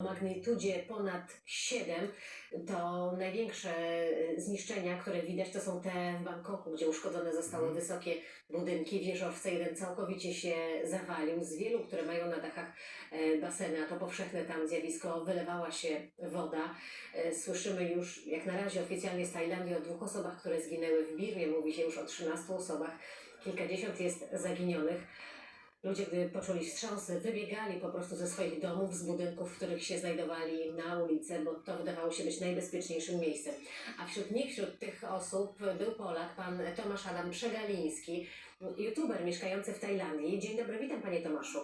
o magnitudzie ponad 7. To największe e, zniszczenia, które widać, to są te w Bangkoku, gdzie uszkodzone zostały wysokie budynki. Wieżowce jeden całkowicie się zawalił. Z wielu, które mają na dachach e, baseny, a to powszechne tam zjawisko, wylewała się woda. E, Słyszymy już, jak na razie oficjalnie z Tajlandii, o dwóch osobach, które zginęły w Birmie. Mówi się już o 13 osobach. Kilkadziesiąt jest zaginionych. Ludzie, gdy poczuli wstrząsy, wybiegali po prostu ze swoich domów, z budynków, w których się znajdowali na ulicę, bo to wydawało się być najbezpieczniejszym miejscem. A wśród nich, wśród tych osób był Polak, pan Tomasz Adam Przegaliński, youtuber mieszkający w Tajlandii. Dzień dobry, witam panie Tomaszu.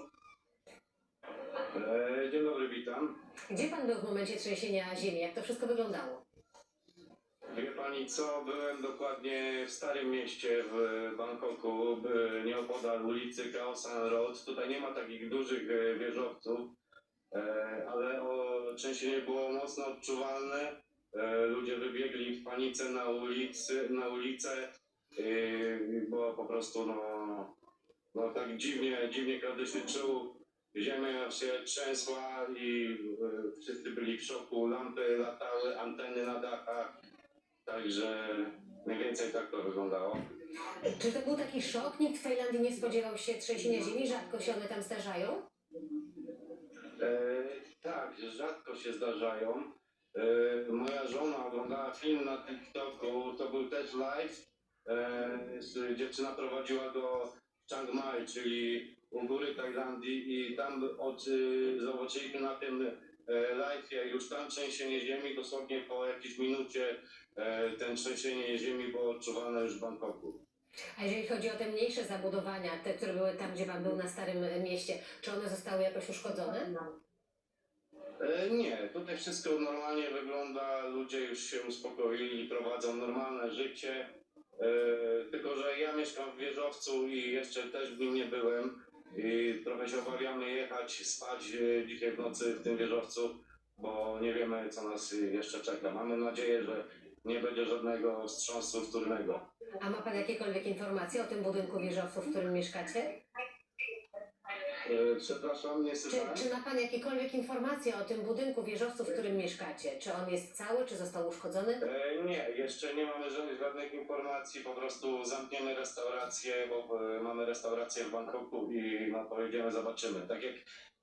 E, Dzień dobry, witam. Gdzie pan był w momencie trzęsienia ziemi? Jak to wszystko wyglądało? Pani co, byłem dokładnie w Starym Mieście w Bangkoku, nieopodal ulicy Khao San Road. Tutaj nie ma takich dużych e, wieżowców, e, ale trzęsienie było mocno odczuwalne. E, Ludzie wybiegli w panice na, ulicy, na ulicę, bo po prostu no, no tak dziwnie, dziwnie każdy się czuł. Ziemia się trzęsła i wszyscy byli w szoku, lampy latały, anteny na dachach. Także mniej więcej tak to wyglądało. Czy to był taki szok? Nikt w Tajlandii nie spodziewał się trzęsienia ziemi? Rzadko się one tam zdarzają? E, tak, rzadko się zdarzają. E, moja żona oglądała film na TikToku, to był też live. E, dziewczyna prowadziła go w Chiang Mai, czyli u góry Tajlandii i tam od, zobaczyliśmy na tym live już tam trzęsienie ziemi, dosłownie po jakiejś minucie e, ten trzęsienie ziemi było odczuwane już w Bangkoku. A jeżeli chodzi o te mniejsze zabudowania, te, które były tam, gdzie pan był na Starym Mieście, czy one zostały jakoś uszkodzone? E, Nie, tutaj wszystko normalnie wygląda, ludzie już się uspokoili, prowadzą normalne życie. E, tylko, że ja mieszkam w wieżowcu i jeszcze też w nim nie byłem. I trochę się obawiamy jechać, spać dzisiaj w nocy w tym wieżowcu, bo nie wiemy, co nas jeszcze czeka. Mamy nadzieję, że nie będzie żadnego wstrząsu wtórnego. A ma pan jakiekolwiek informacje o tym budynku wieżowców, w którym mieszkacie? E, Przepraszam, nie Czy, słyszałem. czy ma pan jakiekolwiek informacje o tym budynku wieżowców, w którym mieszkacie? Czy on jest cały, czy został uszkodzony? E, Nie, jeszcze nie mamy żadnych, żadnych informacji, po prostu zamkniemy restaurację, bo e, mamy restaurację w Bangkoku i no pojedziemy, zobaczymy. Tak jak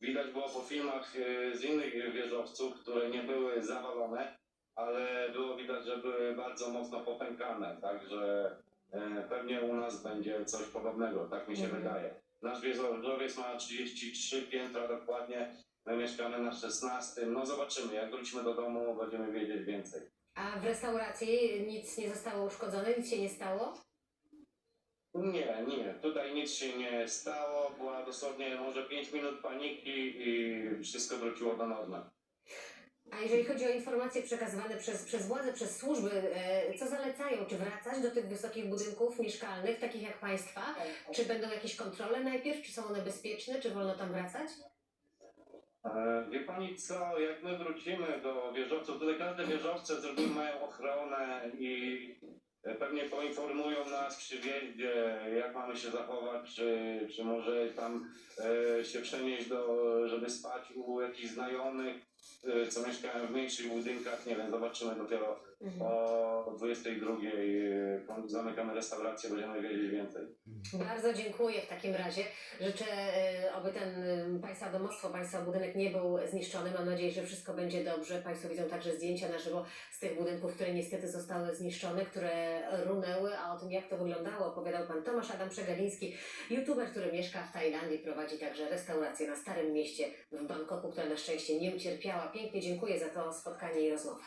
widać było po filmach e, z innych wieżowców, które nie były zawalone, ale było widać, że były bardzo mocno popękane, także e, pewnie u nas będzie coś podobnego, tak mi się Mhm. wydaje. Nasz wieżowiec ma 33 piętra dokładnie, my mieszkamy na 16, no zobaczymy, jak wrócimy do domu będziemy wiedzieć więcej. A w restauracji nic nie zostało uszkodzone, nic się nie stało? Nie, nie, tutaj nic się nie stało, była dosłownie może 5 minut paniki i wszystko wróciło do normy. A jeżeli chodzi o informacje przekazywane przez, przez władze, przez służby, e, co zalecają? Czy wracać do tych wysokich budynków mieszkalnych, takich jak państwa? Czy będą jakieś kontrole najpierw? Czy są one bezpieczne? Czy wolno tam wracać? E, Wie pani co, jak my wrócimy do wieżowców, tutaj każde wieżowce z mają ochronę i e, pewnie poinformują nas przy wjeździe, jak mamy się zachować, czy, czy może tam e, się przenieść, do, żeby spać u jakichś znajomych, co mieszkają w mniejszych budynkach, nie wiem, zobaczymy dopiero Mhm. o 22 e, zamykamy restaurację, będziemy wiedzieć więcej. Bardzo dziękuję w takim razie. Życzę, aby ten e, Państwa domostwo, Państwa budynek nie był zniszczony. Mam nadzieję, że wszystko będzie dobrze. Państwo widzą także zdjęcia na żywo z tych budynków, które niestety zostały zniszczone, które runęły. A o tym, jak to wyglądało, opowiadał Pan Tomasz Adam Przegaliński, youtuber, który mieszka w Tajlandii, prowadzi także restaurację na Starym Mieście w Bangkoku, która na szczęście nie ucierpiała. Miałam pięknie dziękuję za to spotkanie i rozmowę.